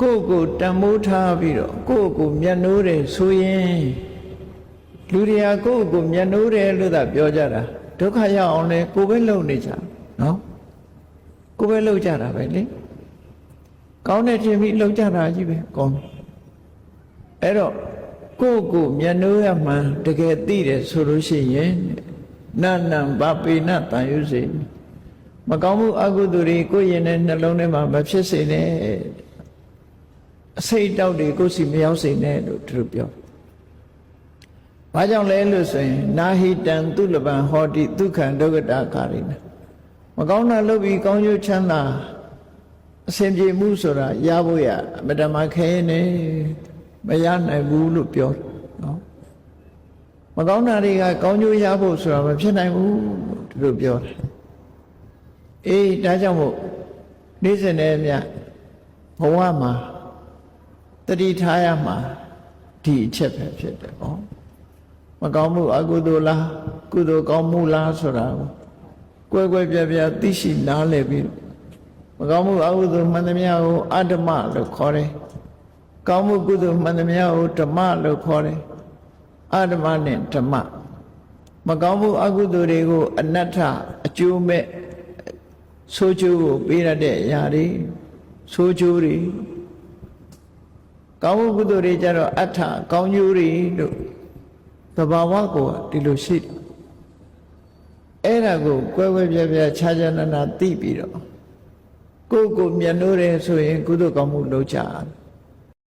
ကိုယ့်ကိုယ်တန်မိုးထားပြီးတော့ကိုယ့်ကိုယ်မျက်နှိုးတယ်ဆိုရင်လူတွေကကိုယ့်ကိုယ်မျက်နှိုးတယ်လို့သာပြောကြတာဒုက္ခရောက်အောင်လဲကိုယ်ပဲလုံနေကြနော်ကိုယ်ပဲလုံကြတာပဲလေကောင်းတဲ့ထင်ပြီးလုံကြတာကြီးပဲကောင်းတယ်အဲ့တော့ကိုယ့်ကိုယ်မျက်နှိုးရမှန်တကယ်သိတယ်ဆိုလို့ရှိရင်နတ်နံဘာပေနတန်ရုစေမကောင်းမှုအကုသိုလ်တွေကိုယ့်ရင်ထဲနှလုံးထဲမှာမဖြစ်စေနဲ့ အစိတ်တောက်တွေကိုယ်စီမရောက်စေနဲ့လို့သူတို့ပြော။ဘာကြောင့်လဲလို့ဆိုရင်နာဟိတံသူလပံဟောတိဒုက္ခံဒုက္ခတာကာရိနမကောင်းတာလုပ်ပြီးကောင်းကျိုးချမ်းသာအစဉ်ပြေမှုဆိုတာရဖို့ရအမတမခဲနေမရနိုင်ဘူးလို့ပြောတယ်နော်မကောင်းတာတွေကကောင်းကျိုးရဖို့ဆိုတာမဖြစ်နိုင်ဘူးလို့သူတို့ပြောတယ်အေးဒါကြောင့်မို့နေ့စဉ်နဲ့အမျှဘဝမှာ တတိထားရမှာဒီအချက်ပဲဖြစ်တယ်ဟောမကောင်းမှုအကုသိုလ်လားကုသိုလ်ကောင်းမှုလားဆိုတာကိုကွယ်ကွယ်ပြားပြားသိရှိနားလည်ပြီးမကောင်းမှုအကုသိုလ်မှန်သမျှကိုအတ္တမလို့ခေါ်တယ်ကောင်းမှုကုသိုလ်မှန်သမျှကိုဓမ္မလို့ခေါ်တယ်အတ္တမနဲ့ဓမ္မမကောင်းမှုအကုသိုလ်တွေကိုအနတ္ထအကျိုးမဲ့ဆိုးကျိုးကိုပေးရတဲ့အရာတွေဆိုးကျိုးတွေ ကောင်းမှုကုသိုလ်တွေကြတော့အဋ္ဌကောင်းကျိုးတွေလို့သဘာဝကိုဒီလိုရှိတယ်အဲ့ဒါကိုကွဲကွဲပြားပြားခြားခြားနာနာသိပြီးတော့ကိုယ့်ကိုမျက်နှိုးတယ်ဆိုရင်ကုသိုလ်ကောင်းမှုလုပ်ကြတယ်